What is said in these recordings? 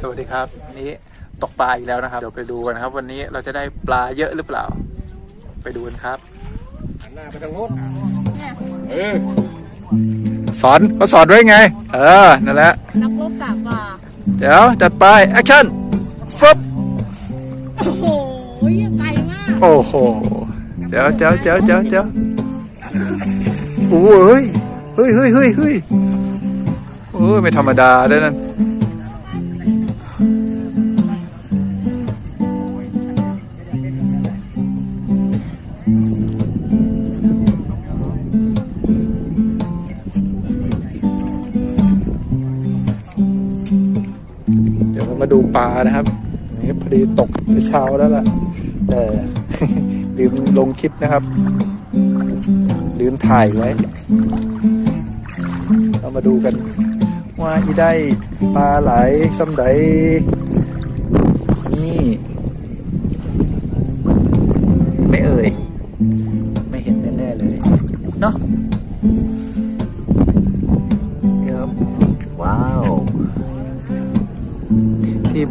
สวัสดีครับวันนี้ตกปลาอีกแล้วนะครับ เดี๋ยวไปดูกันนะครับ วันนี้เราจะได้ปลาเยอะหรือเปล่า ไปดูกันครับหน้าไปทางโน้นเออสอนเขาสอนไว้ไง เออ นั่นแหละ นักรบกาป่าเดี๋ยว จัดไป แอคชั่นฟึบโอ้โหไกลมาก โอ้โหเดี๋ยวเดี๋ยวเดี๋ยวเดี๋ยวเดี๋ยวโอ้ยเฮ้ยเฮ้ยเฮ้ยเฮ้ยโอ้ยไม่ธรรมดาด้วยนั่น มาดูปลานะครับนี่พอดีตกเช้าแล้วล่ะ แต่ลืมลงคลิปนะครับ ลืมถ่ายไว้เรามาดูกัน ว่าอีได้ปลาไหลซ้ำใดนี่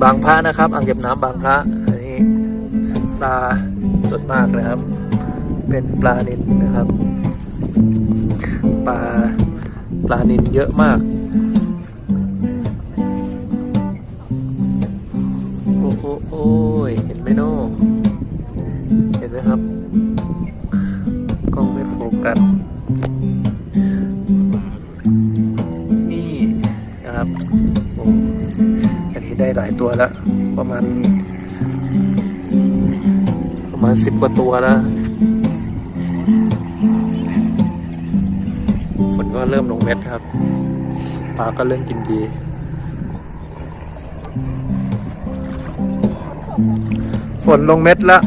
บางพระนะครับ อ่างเก็บน้ำบางพระอันนี้ปลาสดมากนะครับ เป็นปลานิลนะครับ ปลาปลานิลเยอะมากโอ้โหโอ้ยเห็นไหมโน่เห็นไหมครับกล้องไม่โฟกัส หลายตัวแล้วประมาณ ประมาณสิบกว่าตัวแล้วฝนก็เริ่มลงเม็ดครับปลาก็เริ่มกินดีฝนลงเม็ดแล้ว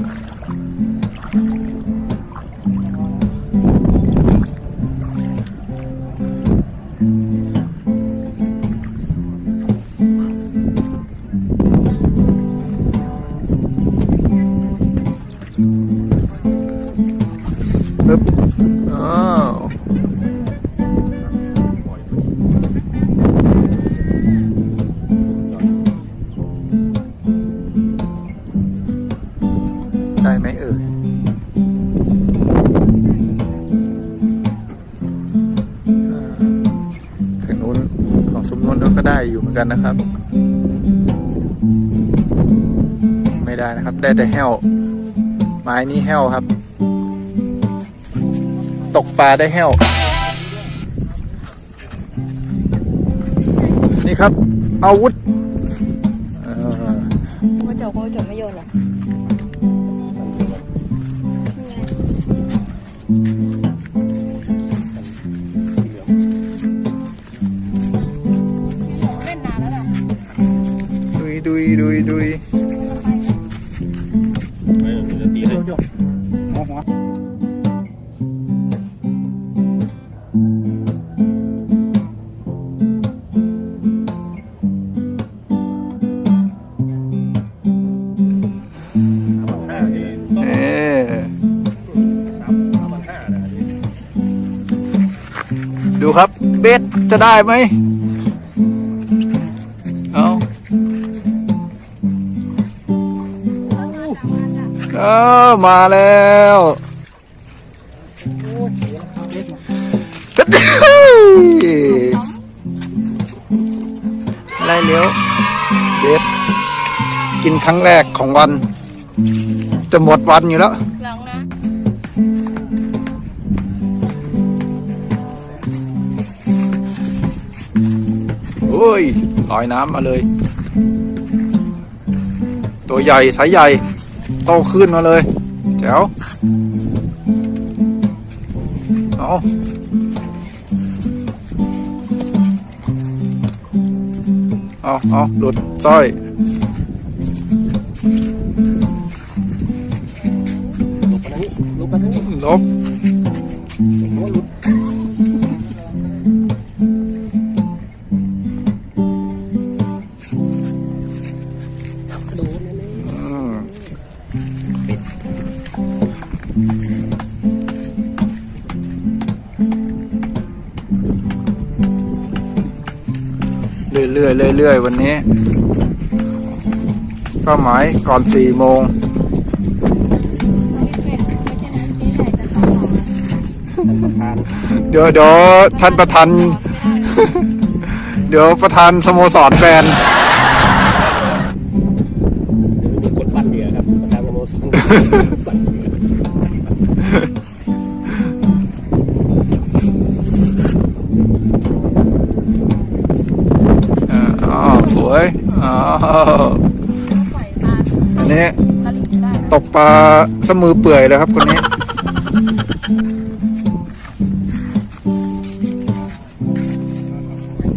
ได้ไหมเอ่ยอ่าทางนู้นของซุ้มนู้นก็ได้อยู่เหมือนกันนะครับ ไม่ได้นะครับ ได้แต่แห้ว ไม้นี้แห้วครับ ตกปลาได้แห้ว นี่ครับ อาวุธเอ่อโคจบโคจบไม่โยนหรอ ดุยดุยดุยดุยเออจะตีให้หัวหัวเอ๊ดูครับเบสจะได้ไหม เออมาแล้วอะไรเลี้ยวเบสกินครั้งแรกของวัน จะหมดวันอยู่แล้วลองนะโอ้ยลอยน้ำมาเลย ตัวใหญ่สายใหญ่ โตขึ้นมาเลยแจ๋วเอาเอาเอาหลุดสร้อยลุกไปทางนี้ลบ รื่อยๆเรื่อยๆวันนี้เป้าหมายก่อนสี่โมงไม่ใช่น้ำนี้แหละจะต้องบอกประธานเดี๋ยวเดี๋ยวท่านประธานเดี๋ยวประธานสโมสรแบนเดี๋ยวมีคนปั้นเหยื่อครับประธานสโมสร สวยอ๋อปล่อยปลาอันนี้ตะลิ่งไม่ได้นะตกปลาสมือเปื่อยเลยครับคนนี้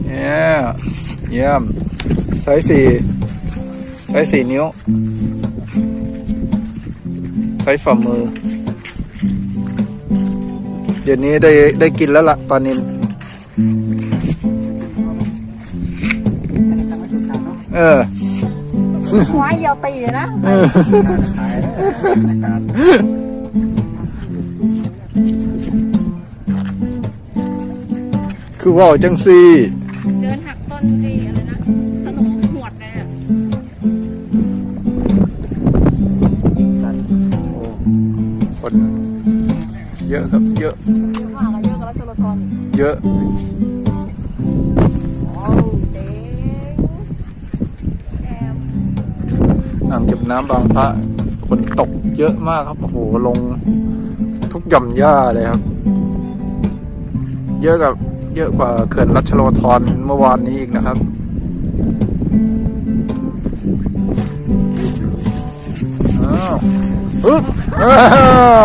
เยี่ยมเยี่ยมไซส์สี่ไซส์สี่นิ้ว ไซส์ฝ่ามือ เดี๋ยวนี้ได้ได้กินแล้วล่ะปลานิน เออ หัวเหี่ยวตีเลยนะเออ ขายการคือว่าวจังซี่ น้ำบางพระฝนตกเยอะมากครับ โอ้โห ลงทุกหย่อมหญ้าเลยครับ เยอะกับเยอะกว่าเขื่อนรัชโลธรเมื่อวานนี้อีกนะครับอ้าวอึ๊บอ้าว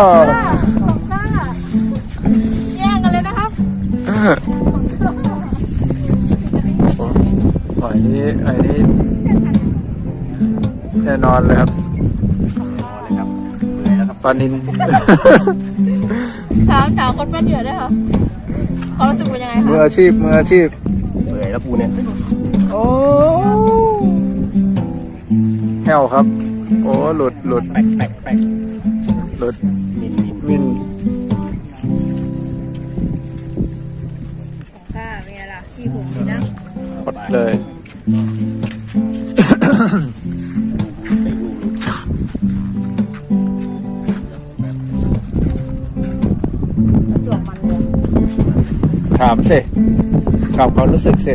อนเลยครับเลยครับเบื่อแล้วครับปลานินถามถามคนบ้านเดือดได้ค่ะเขามรู้สึกเป็นยังไงมือคะอาชีพมืออาชีพเบื่อแล้วกูเนี่ย โอ้แห้วครับ โอ้หลุดหลุดแปลกแปลกแปลกหลุดมินมินมินค่ะเป็นไงล่ะขี้หูดีนะหมดเลยามสิกับความรู้สึกสิ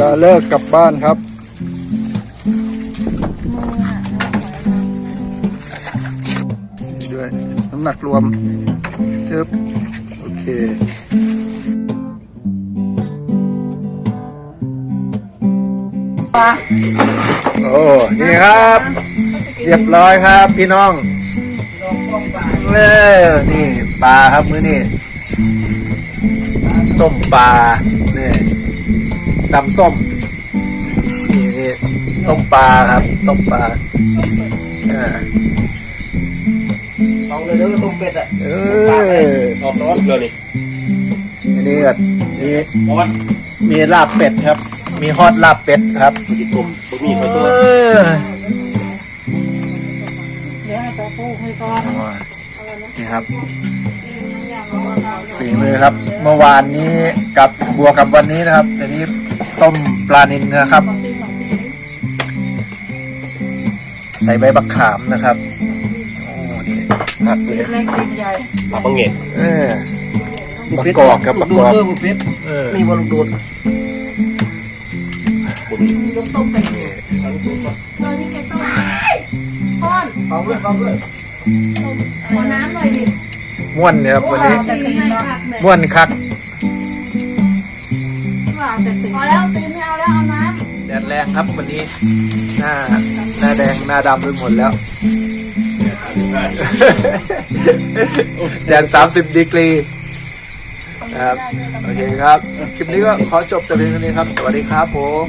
ลาเลิกกลับบ้านครับ ด้วย น้ำหนักรวมเทิบโอเคโอ้นี่ครับ เรียบร้อยครับ พี่น้องเออนี่ปลาครับมื้อนี้ต้มปลา ตำส้มนี่นี่ต้มปลาครับต้มปลาอ่าลองเลยเด้อต้มเป็ดอะเออออกร้อนเลยนี่อันนี้ก็มีร้อนมีลาบเป็ดครับ มีฮอตลาบเป็ดครับมันจะต้มบะหมี่ไปเอตัวอเดี๋ยวให้ตัวปูให้ก่อนนี่ครับฝีมือครับ เมื่อวานนี้กับบวกกับวันนี้นะครับอันนี้ ต้มปลานินนะครับ ใส่ใบบักขามนะครับโอ้นี่ผักเลยเล็กตีนใหญ่ปลาบังเง็ดเออประกอบครับประกอบเออบุฟเฟ่ต์เออมีบอลลูนโดนบะหมี่ยกต้มไปเออนี่ไงต้มพ่อนเอาเลยเอาเลยขอน้ำหน่อยดิม่วนเนี่ยครับวันนี้ตีไม่คักแม่ม่วนคัก ว่าแต่ตีพอแล้วตีไม่เอาแล้วเอาน้ำแดดแรงครับวันนี้ หน้าหน้าแดงหน้าดำไปหมดแล้วแดดสามสิบดีกรีครับโอเคครับ คลิปนี้ก็ขอจบแต่เพียงเท่านี้ครับ สวัสดีครับผม